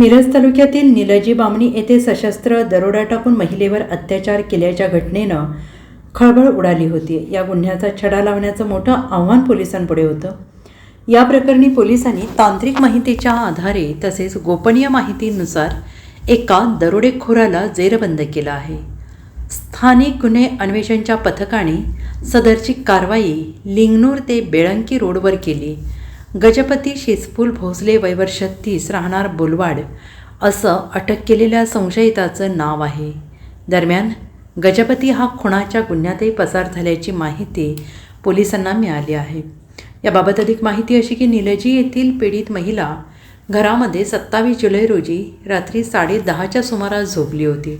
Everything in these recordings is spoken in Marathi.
मिरज तालुक्यातील निलजी बामणी येथे सशस्त्र दरोडा टाकून महिलेवर अत्याचार केल्याच्या घटनेनं खळबळ उडाली होती. या गुन्ह्याचा छडा लावण्याचं मोठं आव्हान पोलिसांपुढे होतं. या प्रकरणी पोलिसांनी तांत्रिक माहितीच्या आधारे तसेच गोपनीय माहितीनुसार एका दरोडेखोराला जेरबंद केलं आहे. स्थानिक गुन्हे अन्वेषणच्या पथकाने सदरची कारवाई लिंगनूर ते बेळंकी रोडवर केली. गजपती शेजपूल भोसले वयवर्ष तीस राहणार बोलवाड. असं अटक केलेल्या संशयिताचं नाव आहे. दरम्यान गजपती हा खुणाच्या गुन्ह्यातही पसार झाल्याची माहिती पोलिसांना मिळाली आहे. याबाबत अधिक माहिती अशी की निलजी येथील पीडित महिला घरामध्ये सत्तावीस जुलै रोजी रात्री साडेदहाच्या सुमारास झोपली होती.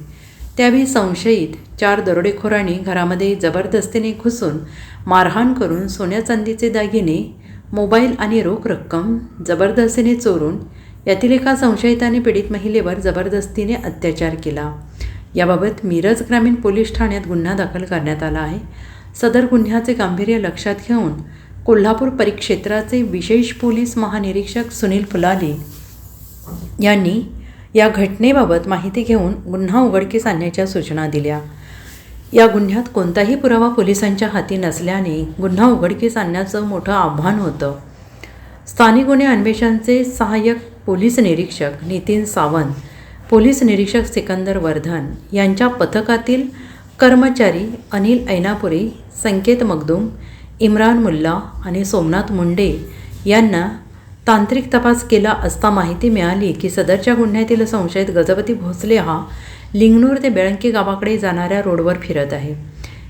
त्यावेळी संशयित चार दरोडेखोरांनी घरामध्ये जबरदस्तीने घुसून मारहाण करून सोन्या चांदीचे दागिने मोबाईल आणि रोख रक्कम जबरदस्तीने चोरून यातील एका संशयिताने पीडित महिलेवर जबरदस्तीने अत्याचार केला. याबाबत मिरज ग्रामीण पोलीस ठाण्यात गुन्हा दाखल करण्यात आला आहे. सदर गुन्ह्याचे गांभीर्य लक्षात घेऊन कोल्हापूर परिक्षेत्राचे विशेष पोलीस महानिरीक्षक सुनील फुलाले यांनी या घटनेबाबत माहिती घेऊन गुन्हा उघडकीस आणण्याच्या सूचना दिल्या. या गुन्ह्यात कोणताही पुरावा पोलिसांच्या हाती नसल्याने गुन्हा उघडकीस आणण्याचं मोठं आव्हान होतं. स्थानिक गुन्हे अन्वेषणचे सहाय्यक पोलीस निरीक्षक नितीन सावंत पोलीस निरीक्षक सिकंदर वर्धन यांच्या पथकातील कर्मचारी अनिल ऐनापुरी संकेत मगदूम इम्रान मुल्ला आणि सोमनाथ मुंडे यांना तांत्रिक तपास केला असता माहिती मिळाली की सदरच्या गुन्ह्यातील संशयित गजपती भोसले हा लिंगनूर ते बेळंकी गावाकडे जाणाऱ्या रोडवर फिरत आहे.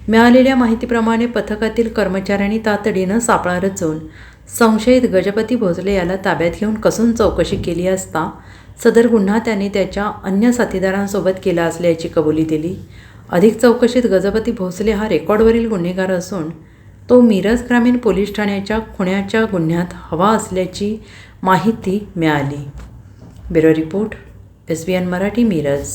मिळालेल्या माहितीप्रमाणे पथकातील कर्मचाऱ्यांनी तातडीनं सापळा रचून संशयित गजपती भोसले याला ताब्यात घेऊन कसून चौकशी केली असता सदर गुन्हा त्याने त्याच्या अन्य साथीदारांसोबत केला असल्याची कबुली दिली. अधिक चौकशीत गजपती भोसले हा रेकॉर्डवरील गुन्हेगार असून तो मिरज ग्रामीण पोलीस ठाण्याच्या खुण्याच्या गुन्ह्यात हवा असल्याची माहिती मिळाली. Bureau report S B N Marathi Miraj.